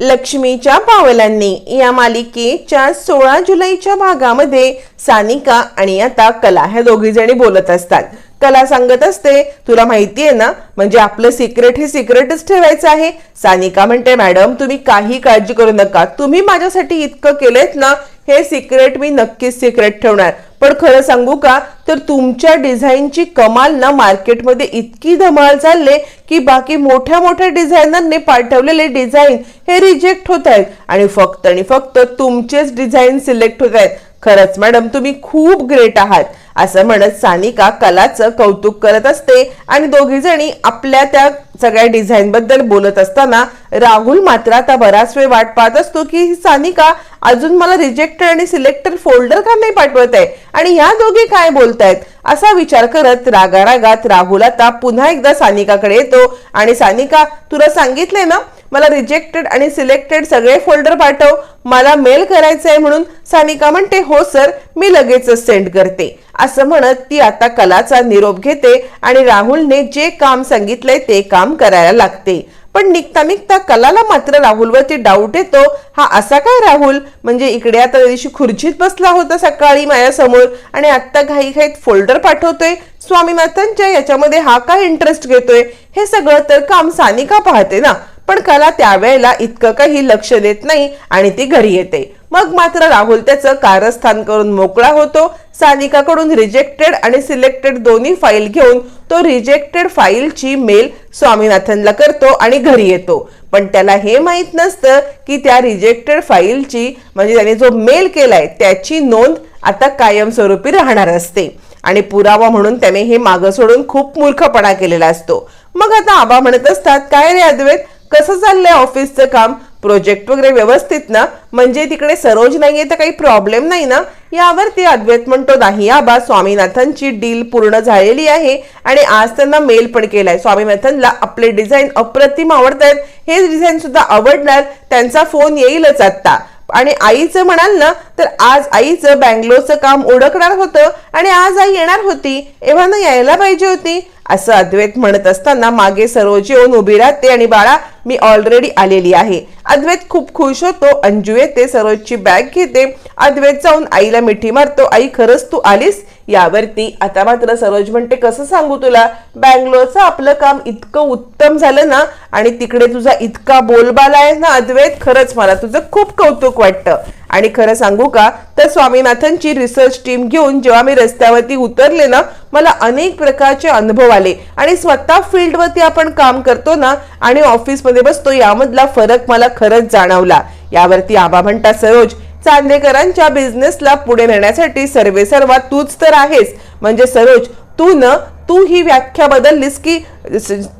लक्ष्मीच्या पावलांनी या मालिकेच्या सोळा जुलैच्या भागामध्ये सानिका आणि आता कला ह्या दोघी जणी बोलत असतात. कला सांगत असते. तुला माहितीये ना? म्हणजे आपलं सिक्रेट हे सिक्रेटच ठेवायचं आहे. सानिका म्हणते मॅडम तुम्ही काही काळजी करू नका. तुम्ही माझ्यासाठी इतकं केलेत ना हे सिक्रेट मी नक्कीच सिक्रेट ठेवणार. पण खरं सांगू का? तर तुमच्या डिझाईनची कमाल ना मार्केटमध्ये इतकी धमाल चालले की बाकी मोठ्या मोठ्या डिझायनरने पाठवलेले डिझाईन हे रिजेक्ट होत आहेत. आणि फक्त आणि फक्त तुमचेच डिझाईन सिलेक्ट होत आहेत. खरंच मॅडम तुम्ही खूप ग्रेट आहात. असं म्हणत सानिका कलाचं कौतुक करत असते आणि दोघी जणी आपल्या त्या सगळ्या डिझाईन बद्दल बोलत असताना राहुल मात्र आता बराच वेळ वाट पाहत असतो की ही सानिका अजून मला रिजेक्टर आणि सिलेक्टर फोल्डर का नाही पाठवत आहे? आणि ह्या दोघी काय बोलतायत? असा विचार करत रागा रागात राहुल आता पुन्हा एकदा सानिकाकडे येतो. आणि सानिका तुला सांगितले ना मला रिजेक्टेड आणि सिलेक्टेड सगळे फोल्डर पाठव. मला मेल करायचं आहे म्हणून सानिका म्हणते हो सर मी लगेचच सेंड करते. असं म्हणत ती आता कलाचा निरोप घेते आणि राहुलने जे काम सांगितलंय ते काम करायला लागते. पण निघता निघता कलाला मात्र राहुलवरती डाऊट येतो. हा असा काय राहुल? म्हणजे इकडे आता दिवशी खुर्चीत बसला होता सकाळी माझ्यासमोर आणि आत्ता घाई घाईत फोल्डर पाठवतोय. स्वामीनाथांच्या याच्यामध्ये हा काय इंटरेस्ट घेतोय? हे सगळं तर काम सानिका पाहते ना. पण कला त्यावेळेला इतकं काही लक्ष देत नाही आणि ती घरी येते. मग मात्र राहुल त्याचं कारस्थान करून मोकळा होतो. सानिकाकडून रिजेक्टेड आणि सिलेक्टेड दोन्ही फाईल घेऊन तो रिजेक्टेड फाईलची मेल स्वामीनाथनला करतो आणि घरी येतो. पण त्याला हे माहीत नसतं की त्या रिजेक्टेड फाईलची म्हणजे त्याने जो मेल केलाय त्याची नोंद आता कायमस्वरूपी राहणार असते. आणि पुरावा म्हणून त्याने हे मागं सोडून खूप मूर्खपणा केलेला असतो. मग आता आबा म्हणत असतात काय रे अद्वैत? कसं चाललंय ऑफिसचं काम? प्रोजेक्ट वगैरे व्यवस्थित ना? म्हणजे तिकडे सरोज नाहीये तर काही प्रॉब्लेम नाही ना? यावरती अद्वैत म्हणतो नाही आबा स्वामीनाथनची डील पूर्ण झालेली आहे. आणि आज त्यांना मेल पण केलाय. स्वामीनाथनला आपले डिझाईन अप्रतिम आवडतायत. हे डिझाईन सुद्धा आवडणार. त्यांचा फोन येईलच आता आणि आईचं म्हणाल ना तर आज आईचं बँगलोरचं काम ओळखणार होतं आणि आज आई येणार होती एव्हा ना यायला पाहिजे होती असं अद्वैत म्हणत असताना मागे सरोज येऊन उभी राहते आणि बाळा मी ऑलरेडी आलेली आहे. अद्वैत खूप खुश होतो अंजू येते सरोजची बॅग घेते. अद्वैत जाऊन आईला मिठी मारतो आई खरंच तू आलीस? यावरती आता मात्र सरोज म्हणते कसं सांगू तुला? बँगलोरचं आपलं काम इतकं उत्तम झालं ना आणि तिकडे तुझा इतका बोलबाला आहे ना अद्वैत खरंच मला तुझं खूप कौतुक वाटतं. आणि खरं सांगू का तर स्वामीनाथनची रिसर्च टीम घेऊन जेव्हा मी रस्त्यावरती उतरले ना मला अनेक प्रकारचे अनुभव आले. आणि स्वतः फील्डवरती आपण काम करतो ना आणि ऑफिसमध्ये बसतो यामधला फरक मला खरंच जाणवला. यावरती आबा म्हणता सरोज चांदेकरांच्या बिझनेसला पुढे नेण्यासाठी सर्वे सर्वा तूच तर आहेस. म्हणजे सरोज तू न तू ही व्याख्या बदललीस की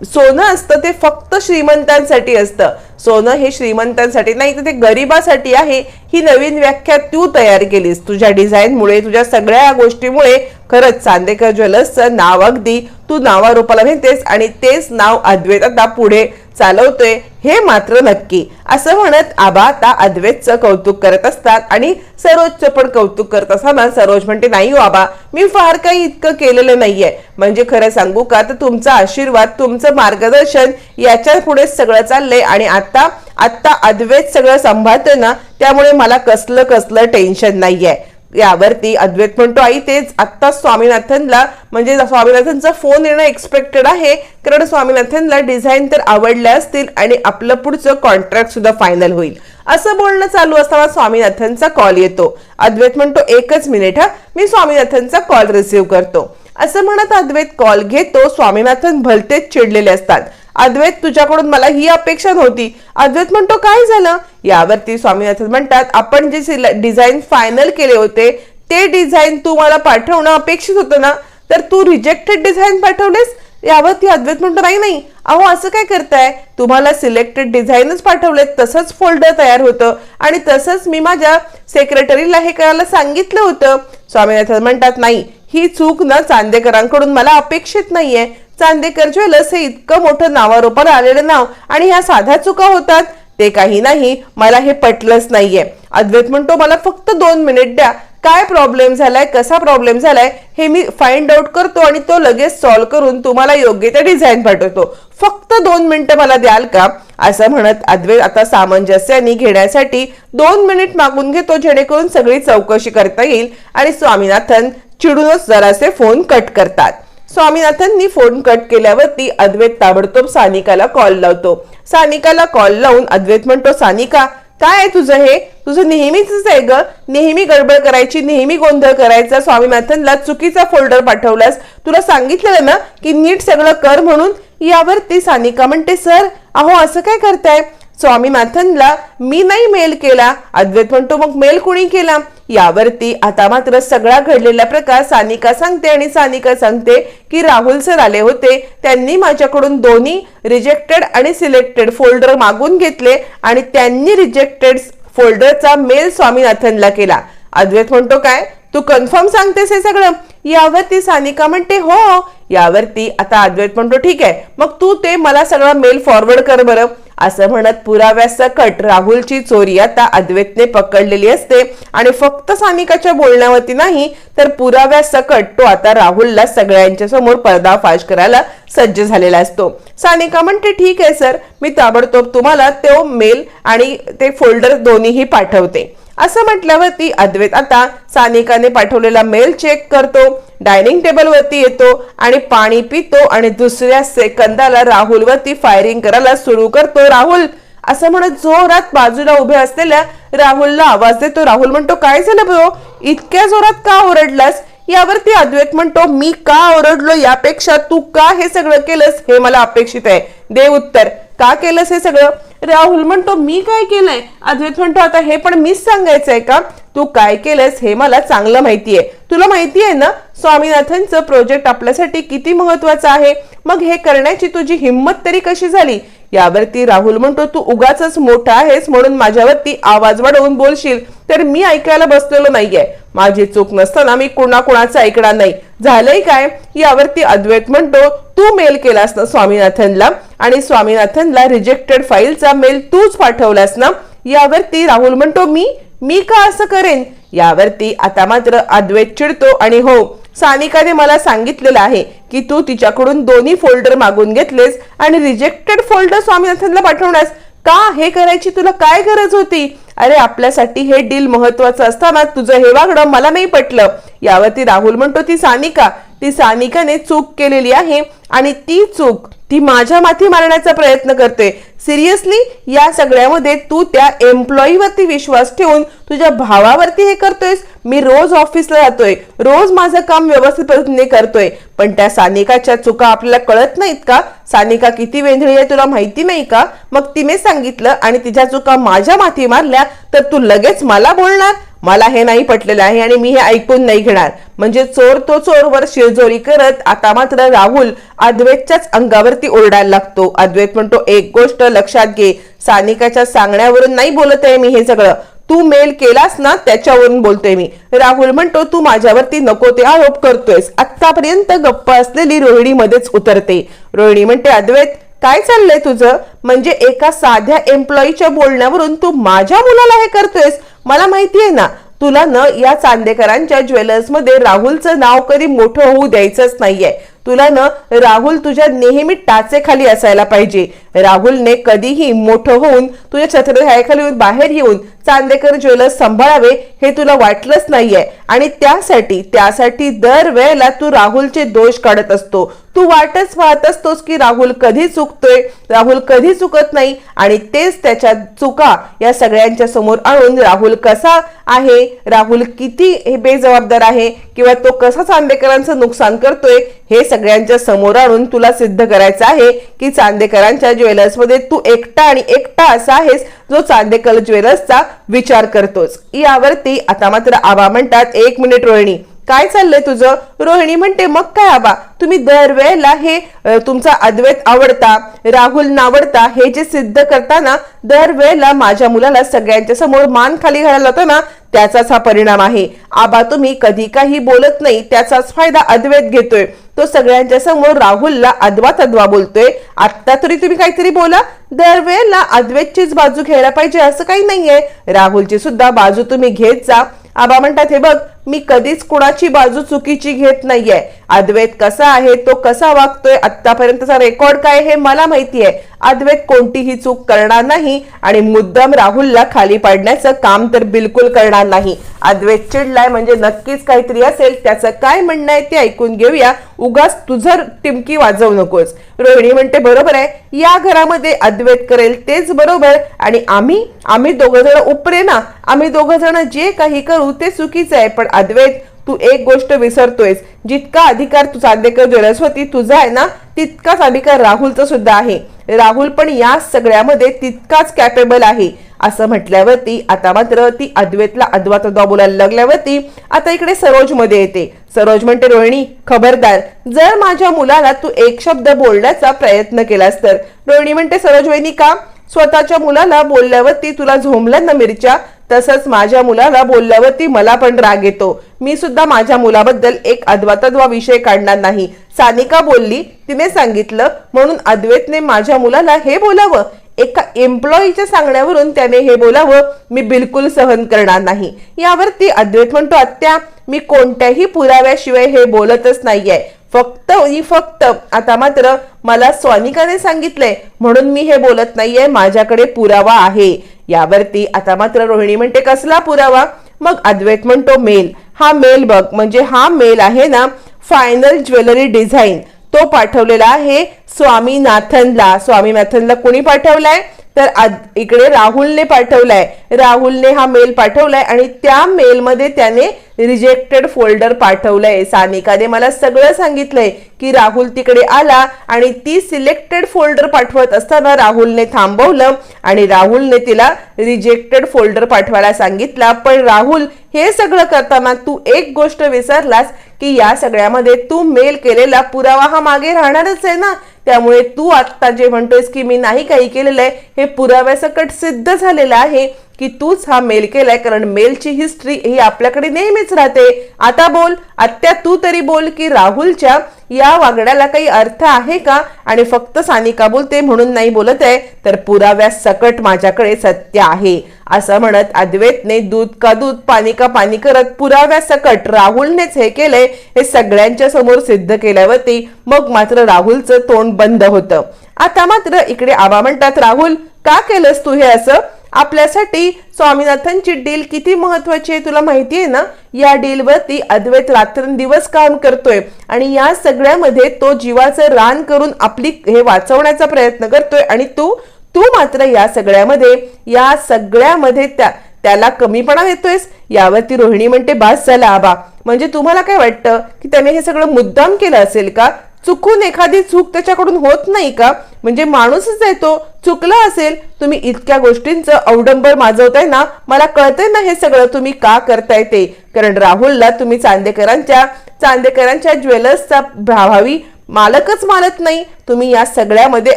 सोनं असतं ते फक्त श्रीमंतांसाठी असतं. सोनं हे श्रीमंतांसाठी नाही तर ते गरिबासाठी आहे. ही नवीन व्याख्या तू तयार केलीस. तुझ्या डिझाईनमुळे तुझ्या सगळ्या गोष्टीमुळे. खरंच चांदेकर ज्वेलर्सचं नाव अगदी तू नावारूपाला नेतेस आणि तेच नाव अद्वैत पुढे चालवतोय हे मात्र नक्की. असं म्हणत आबा आता अद्वैतचं कौतुक करत असतात आणि सरोजचं पण कौतुक करत असताना सरोज म्हणते नाही हो आबा मी फार काही इतकं केलेलं नाहीये. म्हणजे खरं सांगू का तर तुमचा आशीर्वाद तुमचं मार्गदर्शन याच्यापुढे सगळं चाललंय आणि आता आत्ता अद्वैत सगळं सांभाळतोय ना त्यामुळे मला कसलं कसलं टेन्शन नाहीये. यावरती अद्वैत म्हणतो आई तेच आत्ता स्वामीनाथनला म्हणजे स्वामीनाथनचा फोन येणं एक्सपेक्टेड आहे. कारण स्वामीनाथनला डिझाईन तर आवडल्या असतील आणि आपलं पुढचं कॉन्ट्रॅक्ट सुद्धा फायनल होईल. असं बोलणं चालू असताना स्वामीनाथनचा कॉल येतो. अद्वैत म्हणतो एकच मिनिट हा. मी स्वामीनाथनचा कॉल रिसिव्ह करतो. असं म्हणत अद्वैत कॉल घेतो. स्वामीनाथन भलतेच चिडलेले असतात. अद्वैत तुझ्याकडून मला ही अपेक्षा नव्हती. अद्वैत म्हणतो काय झालं? यावरती स्वामीनाथन म्हणतात आपण जे डिझाईन फायनल केले होते ते डिझाईन तू मला पाठवणं अपेक्षित होतं ना? तर तू रिजेक्टेड डिझाईन पाठवलेस? यावरती अद्वैत म्हणतो नाही नाही. अहो असं काय करताय? तुम्हाला सिलेक्टेड डिझाईनच पाठवलेत तसंच फोल्डर तयार होतं आणि तसंच मी माझ्या सेक्रेटरीला हे करायला सांगितलं होतं. स्वामीनाथन म्हणतात नाही. ही चूक ना चांदेकरांकडून मला अपेक्षित नाहीये. चांदेकर ज्वेलर्स हे इतकं मोठं नावारोपाला आलेलं नाव आणि ह्या साध्या चुका होतात ते काही नाही मला हे पटलंच नाहीये. अद्वैत म्हणतो मला फक्त दोन मिनिट द्या. काय प्रॉब्लेम झालाय कसा प्रॉब्लेम झालाय हे मी फाइंड आउट करतो आणि तो लगेच सॉल्व्ह करून तुम्हाला योग्य त्या डिझाईन पाठवतो. फक्त दोन मिनिटं मला द्याल का? असं म्हणत अद्वैत आता सामंजस्याने घेण्यासाठी दोन मिनिट मागून घेतो जेणेकरून सगळी चौकशी करता येईल आणि स्वामीनाथन चिडूनच जरासे फोन कट करतात. स्वामीनाथननी फोन कट केल्यावरती अद्वैत ताबडतोब सानिकाला कॉल लावतो. सानिकाला कॉल लावून अद्वैत म्हणतो सानिका काय आहे तुझं हे? तुझं नेहमीच आहे ग. नेहमी गडबड करायची नेहमी गोंधळ करायचा. स्वामीनाथनला चुकीचा फोल्डर पाठवलास. तुला सांगितलेलं ना की नीट सगळं कर म्हणून? यावरती सानिका म्हणते सर अहो असं काय करताय? स्वामीनाथनला मी नाही मेल केला. अद्वैत म्हणतो मग मेल कुणी केला? यावरती आता मात्र सगळा घडलेला प्रकार सानिका सांगते आणि सानिका सांगते की राहुल सर आले होते. त्यांनी माझ्याकडून दोन्ही रिजेक्टेड आणि सिलेक्टेड फोल्डर मागून घेतले आणि त्यांनी रिजेक्टेड फोल्डरचा मेल स्वामीनाथनला केला. अद्वैत म्हणतो काय? तू कन्फर्म सांगतेस हे सगळं? यावरती सानिका म्हणते हो. यावरती आता अद्वैत म्हणतो ठीक आहे. मग तू ते मला सगळा मेल फॉरवर्ड कर बरं. असं म्हणत पुराव्यासकट राहुलची चोरी आता अद्वैतने पकडलेली असते. आणि फक्त सानिकाच्या बोलण्यावरती नाही तर पुराव्यासकट तो आता राहुलला सगळ्यांच्या समोर पर्दाफाश करायला सज्ज झालेला असतो. सानिका म्हणते ठीक आहे सर. मी ताबडतोब तुम्हाला तो मेल आणि ते फोल्डर दोन्हीही पाठवते. असं म्हटल्यावरती अद्वैत आता सानिकाने पाठवलेला मेल चेक करतो डायनिंग टेबलवरती येतो आणि पाणी पितो आणि दुसऱ्या सेकंदाला राहुलवरती फायरिंग करायला सुरू करतो. राहुल असं म्हणत जोरात बाजूला उभे असलेल्या राहुलला आवाज देतो. राहुल म्हणतो काय झालं ब्रो इतक्या जोरात का ओरडलास? यावरती अद्वैत म्हणतो मी का ओरडलो? यापेक्षा तू का हे सगळं केलंस? हे मला अपेक्षित आहे. दे उत्तर का केलंस हे सगळं? राहुल म्हणतो मी काय केलंय? अद्वैत म्हणतो आता हे पण मीच सांगायचंय का? तू काय केलंस हे मला चांगलं माहितीये. तुला माहिती आहे ना स्वामीनाथनचं प्रोजेक्ट आपल्यासाठी किती महत्वाचं आहे? मग हे करण्याची तुझी हिंमत तरी कशी झाली? यावरती राहुल म्हणतो तू उगाच मोठा आहेस म्हणून माझ्यावरती आवाज वाढवून बोलशील. तर मी ऐकायला बसलेलो नाहीये. माझी चूक नसताना मी कोणाकोणाचं ऐकणार नाही. झालंय काय? यावरती अद्वैत म्हणतो तू मेल केलास ना स्वामीनाथनला? आणि स्वामीनाथनला रिजेक्टेड फाईलचा मेल तूच पाठवलास ना? यावरती राहुल म्हणतो मी मी का असं करेन? यावरती आता मात्र अद्वैत चिडतो आणि हो सानिकाने मला सांगितलेलं आहे की तू तिच्याकडून दोन्ही फोल्डर मागून घेतलेस आणि रिजेक्टेड फोल्डर स्वामीनाथनला पाठवण्यास. का हे करायची तुला काय गरज होती? अरे आपल्यासाठी हे डील महत्वाचं असताना तुझं हे वागणं मला नाही पटलं. यावरती राहुल म्हणतो ती सानिका ती सानिकाने चूक केलेली आहे आणि ती चूक ती माझ्या माथी मारण्याचा प्रयत्न करते. सिरियसली या सगळ्यामध्ये तू त्या एम्प्लॉईवरती विश्वास ठेवून तुझ्या भावावरती हे करतोयस? मी रोज ऑफिसला जातोय. रोज माझं काम व्यवस्थित पद्धतीने करतोय. पण त्या सानिकाच्या चुका आपल्याला कळत नाहीत का? सानिका किती वेंधळी आहे तुला माहिती नाही का? मग तिने सांगितलं आणि तिच्या चुका माझ्या माथी मारल्या तर तू लगेच मला बोलणार? मला हे नाही पटलेलं आहे आणि मी हे ऐकून नाही घेणार. म्हणजे चोर तो चोरवर शिरजोरी करत आता मात्र राहुल अद्वैतच्याच अंगावरती ओरडायला लागतो. अद्वैत म्हणतो एक गोष्ट लक्षात घे. सानिकाच्या सांगण्यावरून नाही बोलत आहे मी हे सगळं. तू मेल केलास ना त्याच्यावरून बोलतोय मी. राहुल म्हणतो तू माझ्यावरती नको ते आरोप करतोयस. आतापर्यंत गप्प असलेली रोहिणी मध्येच उतरते. रोहिणी म्हणते अद्वैत काय चाललंय तुझं? म्हणजे एका साध्या एम्प्लॉईच्या बोलण्यावरून तू माझ्या मुलाला हे करतोयस? मला माहिती आहे ना तुला न या चांदेकरांच्या ज्वेलर्समध्ये राहुलचं नाव कधी मोठं होऊ द्यायचंच नाहीये. तुला ना राहुल तुझ्या नेहमी टाचेखाली असायला पाहिजे. राहुलने कधीही मोठं होऊन तुझ्या छत्रछायाखाली बाहेर येऊन चांदेकर ज्वेलर्स सांभाळावे हे तुला वाटलंच नाहीये. आणि त्यासाठी त्यासाठी दरवेळेला तू राहुलचे दोष काढत असतो. तू वाटच पाहत असतोस की राहुल कधी चुकतोय राहुल कधी चुकत नाही आणि तेच त्याच्या चुका या सगळ्यांच्या समोर आणून राहुल कसा आहे राहुल किती हे बेजबाबदार आहे किंवा तो कसा चांदेकरांचं नुकसान करतोय हे सगळ्यांच्या समोर आणून तुला सिद्ध करायचं आहे की चांदेकरांच्या ज्वेलर्समध्ये तू एकटा आणि एकटा असा आहेस जो चांदेकर ज्वेलर्सचा विचार करतोस. यावरती आता मात्र आबा म्हणतात एक मिनिट रोहिणी काय चाललंय तुझं? रोहिणी म्हणते मग काय आबा तुम्ही दरवेळेला हे तुमचा अद्वैत आवडता राहुल नावडता हे जे सिद्ध करताना दरवेळेला माझ्या मुलाला सगळ्यांच्या समोर मान खाली घालायला होता ना त्याचाच हा परिणाम आहे. आबा तुम्ही कधी काही बोलत नाही त्याचाच फायदा अद्वैत घेतोय. तो सगळ्यांच्या समोर राहुलला अद्वा तद्वा बोलतोय. आत्ता तरी तुम्ही काहीतरी बोला. दरवेळेला अद्वैतचीच बाजू घ्यायला पाहिजे असं काही नाहीये. राहुलची सुद्धा बाजू तुम्ही घेत जा. आबा म्हणतात हे बघ मी कधीच कुणाची बाजू चुकीची घेत नाहीये. अद्वैत कसा आहे तो कसा वागतोय आतापर्यंतचा रेकॉर्ड काय हे मला माहिती आहे अद्वैत कोणतीही चूक करणार नाही आणि मुद्दाम राहुलला खाली पाडण्याचं काम तर बिलकुल करणार नाही. अद्वैत चिडलाय म्हणजे नक्कीच काहीतरी असेल त्याचं काय म्हणणं आहे ते ऐकून घेऊया. उगाच तुझं टिमकी वाजवू नकोस. रोहिणी म्हणते बरोबर आहे या घरामध्ये अद्वैत करेल तेच बरोबर आणि आम्ही आम्ही दोघ जण उपरे ना. आम्ही दोघ जण जे काही करू ते चुकीचं आहे पण अद्वैत तू एक गोष्ट विसरतोयस. जितका अधिकार तू चांदेकर ज्वेलर्सवरती तुझा आहे ना तितकाच अधिकार राहुलचा सुद्धा आहे. राहुल पण या सगळ्यामध्ये तितकाच कॅपेबल आहे. असं म्हटल्यावरती आता मात्र ती अद्वैतला अद्वा तद्वा बोलायला लागल्यावरती आता इकडे सरोजमध्ये येते. सरोज म्हणते रोहिणी खबरदार जर माझ्या मुलाला तू एक शब्द बोलण्याचा प्रयत्न केलास तर. रोहिणी म्हणते सरोज वहिनी का? स्वतःच्या मुलाला बोलल्यावरती तुला झोमलं ना मिरच्या? तसंच माझ्या मुलाला बोलल्यावर ती मला पण राग येतो. मी सुद्धा माझ्या मुलाबद्दल एक अद्वातद्वा विषय काढणार नाही. सानिका बोलली तिने सांगितलं म्हणून अद्वैतने माझ्या मुलाला हे बोलावं. एका एम्प्लॉईच्या सांगण्यावरून त्याने हे बोलावं मी बिलकुल सहन करणार नाही. यावरती अद्वैत म्हणतो आत्या मी कोणत्याही पुराव्याशिवाय हे बोलतच नाहीये. फक्त आणि फक्त आता मात्र मला स्वानिकाने सांगितलंय म्हणून मी हे बोलत नाहीये माझ्याकडे पुरावा आहे. यावरती आता मात्र रोहिणी म्हणते कसला पुरावा? मग अद्वैत म्हणतो मेल. हा मेल बघ म्हणजे हा मेल आहे ना फायनल ज्वेलरी डिझाईन. तो पाठवलेला आहे स्वामीनाथनला स्वामीनाथनला कोणी पाठवलाय? तर इकडे राहुलने पाठवलाय. राहुलने हा मेल पाठवलाय आणि त्या मेलमध्ये त्याने रिजेक्टेड फोल्डर पाठवलंय. सानिकाने मला सगळं सांगितलंय की राहुल तिकडे आला आणि ती सिलेक्टेड फोल्डर पाठवत असताना राहुलने थांबवलं आणि राहुलने तिला रिजेक्टेड फोल्डर पाठवायला सांगितला. पण राहुल हे सगळं करताना तू एक गोष्ट विसरलास की या सगळ्यामध्ये तू मेल केलेला पुरावा हा मागे राहणारच आहे ना? त्यामुळे तू आत्ता जे म्हणतोयस की मी नाही काही केलेलं आहे हे पुराव्यासकट सिद्ध झालेलं आहे की तूच हा मेल केलाय कारण मेलची हिस्ट्री ही आपल्याकडे नेहमीच राहते. आता बोल आत्या तू तरी बोल की राहुलच्या या वागण्याला काही अर्थ आहे का? आणि फक्त सानिका बोलते म्हणून नाही बोलत आहे तर पुराव्या सकट माझ्याकडे सत्य आहे. असं म्हणत अद्वैतने दूध का दूध पाणी का पाणी करत पुराव्यासकट राहुलनेच हे केलंय हे सगळ्यांच्या समोर सिद्ध केल्यावरती मग मात्र राहुलचं तोंड बंद होतं. आता मात्र इकडे आबा म्हणतात राहुल का केलंस तू हे असं? आपल्यासाठी स्वामीनाथनची डील किती महत्वाची आहे तुला माहिती आहे ना? या डीलवरती अद्वैत रात्रंदिवस काम करतोय आणि या सगळ्यामध्ये तो जीवाचं रान करून आपली हे वाचवण्याचा प्रयत्न करतोय आणि तू तू मात्र या सगळ्यामध्ये या सगळ्यामध्ये त्या त्याला कमीपणा देतोयस? यावरती रोहिणी म्हणते बास झाला आबा. म्हणजे तुम्हाला काय वाटतं? की त्याने हे सगळं मुद्दाम केलं असेल का? चुकून एखादी चूक त्याच्याकडून होत नाही का? म्हणजे माणूसच आहे तो. चुकला असेल तुम्ही इतक्या गोष्टींचं अवडंबर माजवताय ना? मला कळतंय ना हे सगळं तुम्ही का करताय ते. कारण राहुलला तुम्ही चांदेकरांच्या चांदेकरांच्या ज्वेलर्सचा भावी मालकच मानत नाही. तुम्ही या सगळ्यामध्ये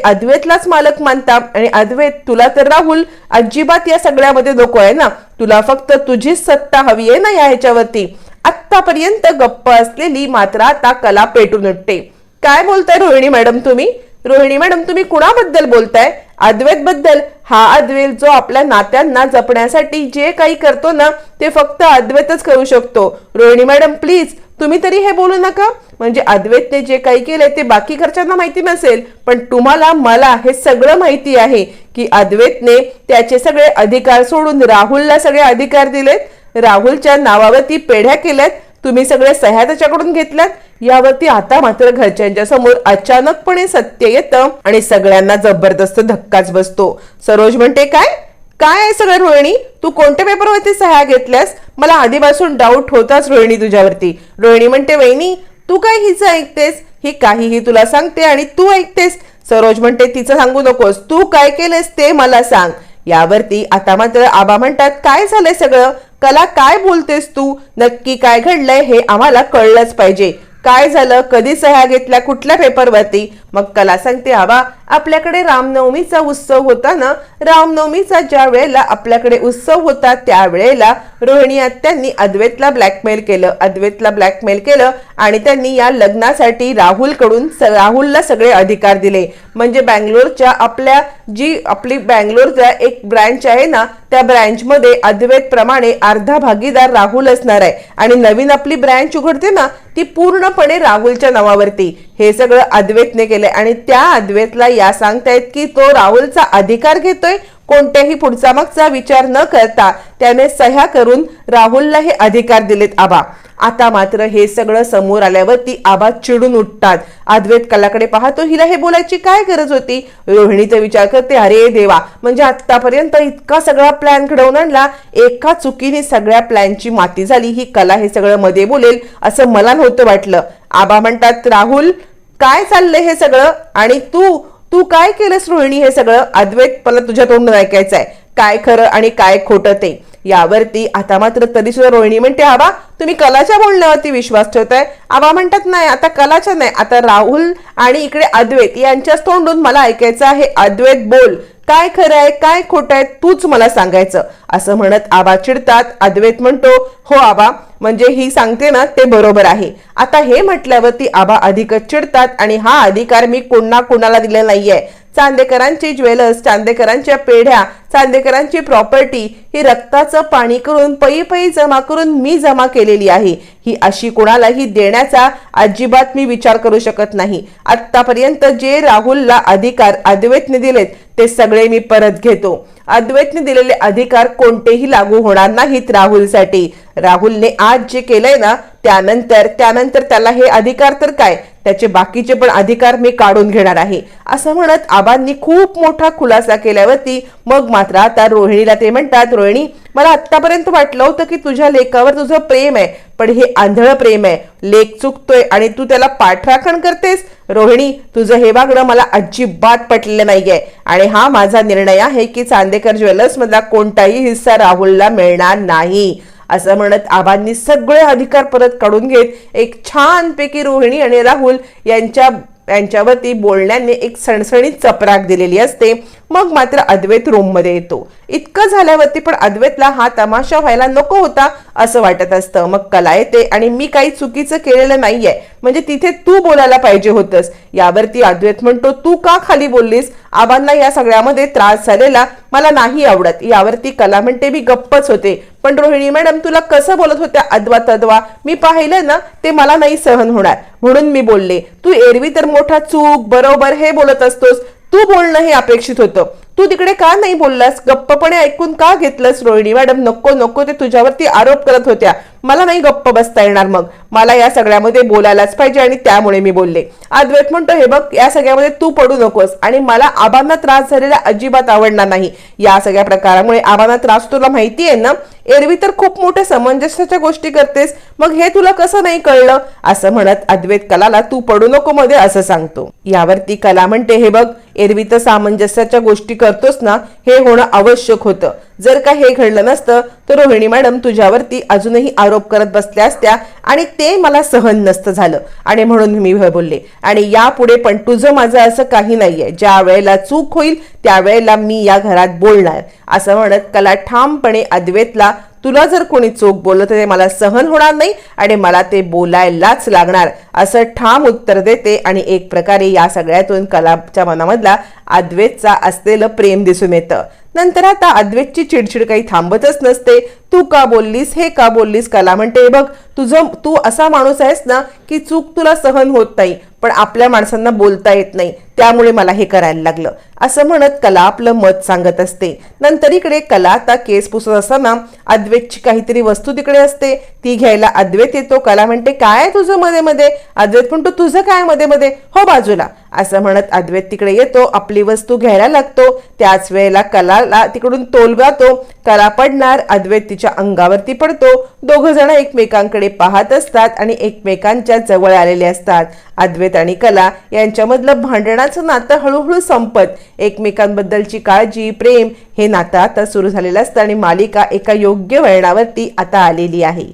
अद्वैतलाच मालक मानता. आणि अद्वैत तुला तर राहुल अजिबात या सगळ्यामध्ये नको आहे ना. तुला फक्त तुझीच सत्ता हवी आहे ना या ह्याच्यावरती. आतापर्यंत गप्प असलेली मात्र आता कला पेटून उठते. काय बोलताय रोहिणी मॅडम तुम्ही? रोहिणी मॅडम तुम्ही कुणाबद्दल बोलताय? अद्वैत बद्दल हा अद्वैत जो आपल्या नात्यांना जपण्यासाठी जे काही करतो ना ते फक्त अद्वैतच करू शकतो. रोहिणी मॅडम प्लीज तुम्ही तरी हे बोलू नका. म्हणजे अद्वैतने जे काही केलंय ते बाकी घरच्यांना माहिती नसेल पण तुम्हाला मला हे सगळं माहिती आहे की अद्वैतने त्याचे सगळे अधिकार सोडून राहुलला सगळे अधिकार दिलेत. राहुलच्या नावावरती पेढ्या केल्यात. तुम्ही सगळे सह्या त्याच्याकडून घेतल्यात. यावरती आता मात्र घरच्यांच्या समोर अचानकपणे सत्य येतं आणि सगळ्यांना जबरदस्त धक्काच बसतो. सरोज म्हणते काय? काय आहे सगळं रोहिणी? तू कोणत्या पेपरवरती सह्या घेतल्यास? मला आधीपासून डाऊट होताच रोहिणी तुझ्यावरती. रोहिणी म्हणते वहिनी तू काय हिचं ऐकतेस? ही काहीही तुला सांगते आणि तू ऐकतेस. सरोज म्हणते तिचं सांगू नकोस. तू काय केलंस ते मला सांग. यावरती आता मात्र आबा म्हणतात काय झालंय सगळं? कला काय बोलतेस तू? नक्की काय घडलंय हे आम्हाला कळलंच पाहिजे. काय झालं? कधी सह्या घेतल्या? कुठल्या पेपरवरती मग कला सांगते आबा आपल्याकडे रामनवमीचा उत्सव होता ना? रामनवमीचा ज्या वेळेला आपल्याकडे उत्सव होता त्यावेळेला रोहिणी आत्यांनी अद्वैतला ब्लॅकमेल केलं. अद्वैतला ब्लॅकमेल केलं आणि त्यांनी या लग्नासाठी राहुलकडून राहुलला सगळे अधिकार दिले. म्हणजे बँगलोरच्या आपल्या जी आपली बँगलोरचा एक ब्रँच आहे ना त्या ब्रँचमध्ये अद्वेतप्रमाणे अर्धा भागीदार राहुल असणार आहे. आणि नवीन आपली ब्रँच उघडते ना ती पूर्ण पूर्णपणे राहुलच्या नावावरती. हे सगळं अद्वैतने केलंय. आणि त्या अद्वैतला या सांगतायत की तो राहुलचा अधिकार घेतोय कोणत्याही पुढचा मागचा विचार न करता त्याने सह्या करून राहुलला हे अधिकार दिलेत आबा. आता मात्र हे सगळं समोर आल्यावरती आबा चिडून उठतात. अद्वैत कलाकडे पाहतो हिला हे बोलायची काय गरज होती? रोहिणी तर विचार करते अरे देवा म्हणजे आतापर्यंत इतका सगळा प्लॅन घडवून आणला एका चुकीने सगळ्या प्लॅनची माती झाली ही कला हे सगळं मध्ये बोलेल असं मला नव्हतं वाटलं. आबा म्हणतात राहुल काय चाललंय हे सगळं? आणि तू तू काय केलंस रोहिणी? हे सगळं अद्वैत मला तुझ्या तोंडून ऐकायचं आहे काय खरं आणि काय खोटं ते? यावरती आता मात्र तरी सुद्धा रोहिणी म्हणते आबा तुम्ही कलाच्या बोलण्यावरती विश्वास ठेवताय? आबा म्हणतात नाही आता कलाच्या नाही आता राहुल आणि इकडे अद्वैत यांच्याच तोंडून मला ऐकायचं आहे. अद्वैत बोल. काय खरं आहे काय खोटं आहे तूच मला सांगायचं. असं म्हणत आबा चिडतात. अद्वैत म्हणतो हो आबा म्हणजे ही सांगते ना ते बरोबर आहे. आता हे म्हटल्यावरती आबा अधिकच चिडतात आणि हा अधिकार मी कोणा कोणाला दिला नाहीये. चांदेकरांची ज्वेलर्स चांदेकरांच्या पेढ्या चांदेकरांची प्रॉपर्टी ही रक्ताचं पाणी करून पई पई जमा करून मी जमा केलेली आहे. ही अशी कोणालाही देण्याचा अजिबात मी विचार करू शकत नाही. आतापर्यंत जे राहुलला अधिकार अद्वैतने दिलेत ते सगळे मी परत घेतो. अद्वैतने दिलेले अधिकार कोणतेही लागू होणार नाहीत राहुलसाठी. राहुलने आज जे केलंय ना त्यानंतर त्यानंतर त्याला हे अधिकार तर काय? त्याचे बाकीचे पण अधिकार मी काढून घेणार आहे. असं म्हणत आबांनी खूप मोठा खुलासा केल्यावरती मग मात्र आता रोहिणीला ते म्हणतात रोहिणी मला आतापर्यंत वाटलं होतं की तुझ्या लेखावर तुझं प्रेम आहे पण हे आंधळ प्रेम आहे. लेख चुकतोय आणि तू त्याला पाठराखण करतेस? रोहिणी तुझं हे वागणं मला अजिबात पटलेलं नाहीये. आणि हा माझा निर्णय आहे की चांदेकर ज्वेलर्स मधला कोणताही हिस्सा राहुलला मिळणार नाही. असं म्हणत आबांनी सगळे अधिकार परत काढून घेत एक छानपैकी रोहिणी आणि राहुल यांच्या यांच्यावरती बोलण्याने एक सणसणीत चपराक दिलेली असते. मग मात्र अद्वैत रूममध्ये येतो. इतकं झाल्यावरती पण अद्वैतला हा तमाशा व्हायला नको होता असं वाटत असतं. मग कला येते आणि मी काही चुकीचं केलेलं नाहीये. म्हणजे तिथे तू बोलायला पाहिजे होतंस. यावरती अद्वैत म्हणतो तू का खाली बोललीस? आबांना या सगळ्यामध्ये त्रास झालेला मला नाही आवडत. यावरती कला म्हणते मी गप्पच होते. पण रोहिणी मॅडम तुला कसं बोलत होत्या? अद्वा तद्वा. मी पाहिलं ना ते मला नाही सहन होणार. म्हणून मी बोलले तू एरवी तर मोठा चूक बरोबर हे बोलत असतोस. तू बोलणं हे अपेक्षित होतं. तू तिकडे का नाही बोललास? गप्पपणे ऐकून का घेतलंस रोहिणी मॅडम? नको नको ते तुझ्यावरती आरोप करत होत्या. मला नाही गप्प बसता येणार मग. मला या सगळ्यामध्ये बोलायलाच पाहिजे आणि त्यामुळे मी बोलले. अद्वैत म्हणतो हे बघ या सगळ्यामध्ये तू पडू नकोस आणि मला आबांना त्रास झालेला अजिबात आवडणार नाही. या सगळ्या प्रकारामुळे आबांना त्रास तुला माहिती आहे ना? एरवी तर खूप मोठ्या समंजस्याच्या गोष्टी करतेस. मग हे तुला कसं नाही कळलं? असं म्हणत अद्वैत कलाला तू पडू नको मध्ये असं सांगतो. यावरती कला म्हणते हे बघ एरवी तर सामंजस्याच्या गोष्टी करतोस ना हे होणं आवश्यक होतं. जर का हे घडलं नसतं तर रोहिणी मॅडम तुझ्यावरती अजूनही आरोप करत बसल्या असत्या आणि ते मला सहन नसतं झालं. आणि म्हणून मी बोलले आणि यापुढे पण तुझं माझं असं काही नाहीये. ज्या वेळेला चूक होईल त्यावेळेला मी या घरात बोलणार. असं म्हणत कला ठामपणे अद्वेतला तुला जर कोणी चोख बोललं तर ते मला सहन होणार नाही आणि मला ते बोलायलाच लागणार. असं ठाम उत्तर देते आणि एक प्रकारे या सगळ्यातून कलाच्या मनामधला अद्वैतचा असलेलं प्रेम दिसून येतं. नंतर आता अद्वैतची चिडचिड काही थांबतच नसते. तू का बोललीस? हे का बोललीस? कला म्हणते बघ तुझं तू असा माणूस आहेस ना की चूक तुला सहन होत नाही पण आपल्या माणसांना बोलता येत नाही. त्यामुळे मला हे करायला लागलं. असं म्हणत कला आपलं मत सांगत असते. नंतर इकडे कला आता केस पुसत असताना अद्वैतची काहीतरी वस्तू तिकडे असते. ती घ्यायला अद्वैत येतो. कला म्हणते काय तुझं मध्ये मध्ये? अद्वैत म्हणतो तुझं काय मध्ये मध्ये? हो बाजूला. असं म्हणत अद्वैत तिकडे येतो आपली वस्तू घ्यायला लागतो. त्याच वेळेला कलाला तिकडून तोलगातो कला पडणार अद्वैत तिच्या अंगावरती पडतो. दोघं जण एकमेकांकडे पाहत असतात आणि एकमेकांच्या जवळ आलेले असतात. अद्वैत आणि कला यांच्यामधलं भांडणाचं नातं हळूहळू संपत. एकमेकांबद्दलची काळजी प्रेम हे नातं आता सुरू झालेलं असतं आणि मालिका एका योग्य वळणावरती आता आलेली आहे.